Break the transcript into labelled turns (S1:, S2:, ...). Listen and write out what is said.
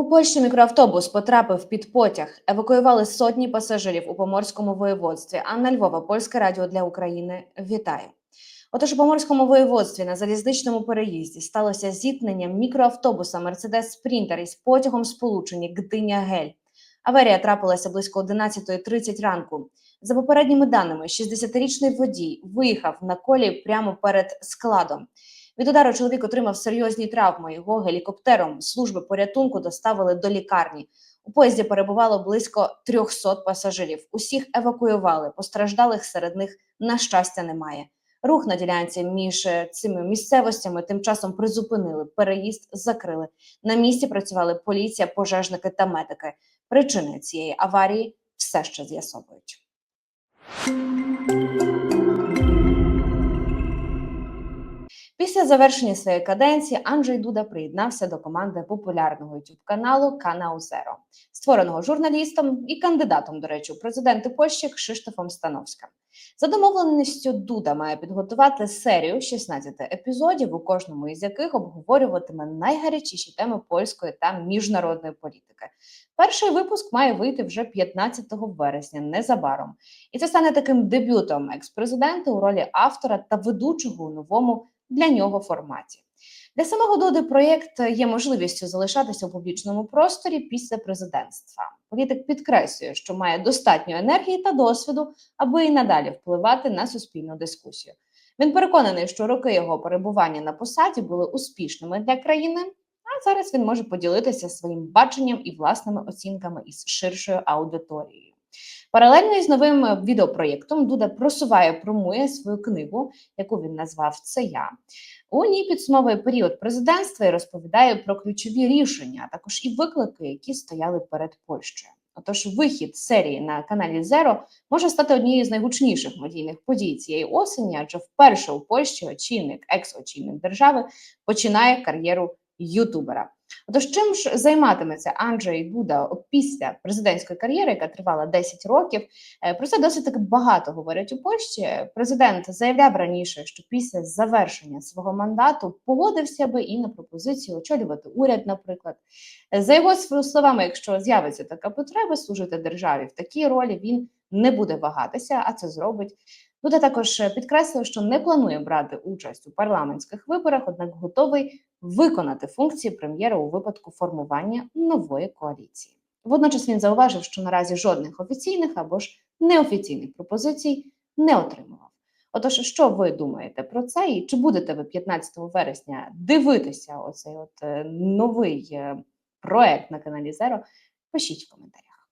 S1: У Польщі мікроавтобус потрапив під потяг. Евакуювали сотні пасажирів у поморському воєводстві. Анна Львова, Польське радіо для України. Вітаю. Отож, у поморському воєводстві на залізничному переїзді сталося зіткнення мікроавтобуса Мерседес Спрінтер із потягом сполучення Гдиня Гель. Аварія трапилася близько 11.30 ранку. За попередніми даними, 60-річний водій виїхав на колі прямо перед складом. Від удару чоловік отримав серйозні травми. Його гелікоптером служби порятунку доставили до лікарні. У поїзді перебувало близько 300 пасажирів. Усіх евакуювали. Постраждалих серед них, на щастя, немає. Рух на ділянці між е, цими місцевостями тим часом призупинили. Переїзд закрили. На місці працювали поліція, пожежники та медики. Причини цієї аварії все ще з'ясовують. Після завершення своєї каденції Анджей Дуда приєднався до команди популярного youtube каналу Канал Зеро, створеного журналістом і кандидатом, до речі, у президенти Польщі Кшиштофом Становським. За домовленістю Дуда має підготувати серію 16 епізодів, у кожному із яких обговорюватиме найгарячіші теми польської та міжнародної політики. Перший випуск має вийти вже 15 вересня, незабаром, і це стане таким дебютом екс-президента у ролі автора та ведучого у новому для нього форматі. Для самого Дуди проєкт є можливістю залишатися у публічному просторі після президентства. Політик підкреслює, що має достатньо енергії та досвіду, аби і надалі впливати на суспільну дискусію. Він переконаний, що роки його перебування на посаді були успішними для країни. А зараз він може поділитися своїм баченням і власними оцінками із ширшою аудиторією. Паралельно із новим відеопроєктом Дуда просуває, промує свою книгу, яку він назвав Це я. У ній підсумовує період президентства і розповідає про ключові рішення, а також і виклики, які стояли перед Польщею. Отож, вихід серії на каналі Зеро може стати однією з найгучніших медійних подій цієї осені, адже вперше у Польщі очільник, екс-очільник держави починає кар'єру ютубера. Отож, чим ж займатиметься Анджей Дуда після президентської кар'єри, яка тривала 10 років? Е, Про це досить таки багато говорять у Польщі. Президент заявляв раніше, що після завершення свого мандату погодився би і на пропозицію очолювати уряд, наприклад. Е, За його словами, якщо з'явиться така потреба служити державі в такій ролі, він не буде вагатися, а це зробить. Дуда також підкреслив, що не планує брати участь у парламентських виборах, однак готовий виконати функції прем'єра у випадку формування нової коаліції. Водночас він зауважив, що наразі жодних офіційних або ж неофіційних пропозицій не отримував. Отож, що ви думаєте про це? І чи будете ви 15 вересня дивитися оцей от е, новий е, проект на каналі Зеро? Пишіть в коментарях.